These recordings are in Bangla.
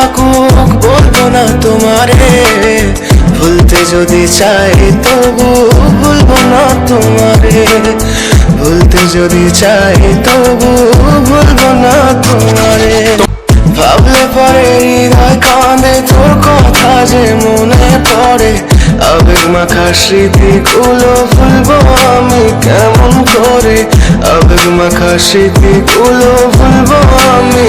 থাকুক, বলব না তোমারে। ভুলতে যদি চাই তবু ভুলবো না তোমারে। ভুলতে যদি চাই তবু ভুলবো না তোমারে। ভাবলে পরে হৃদয় কাঁদে, তোর কথা যে মনে পড়ে। আবেগ মাখা স্মৃতিগুলো ভুলবো আমি কেমন করে? আবেগ মাখা স্মৃতিগুলো ভুলবো আমি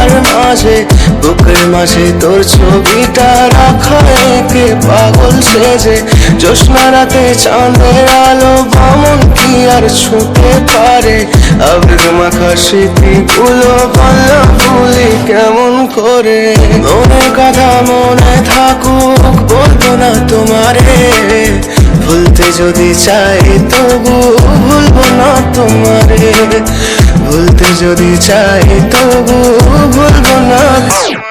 হাওয়ার মাঝে বুকের মাঝে তোর ছবিটা রাখা একে পাগল সেজে। জ্যোৎস্না রাতে চাঁদের আলো বামন কি আর ছুঁতে পারে? আবেগ মাখা স্মৃতিগুলো বলল ভুলি কেমন করে? মনের কথা মনে থাকুক, বলব না তোমারে। ভুলতে যদি চাই তবু ভুলবো না তোমারে। ভুলতে যদি চাই তবু ভুলবো না।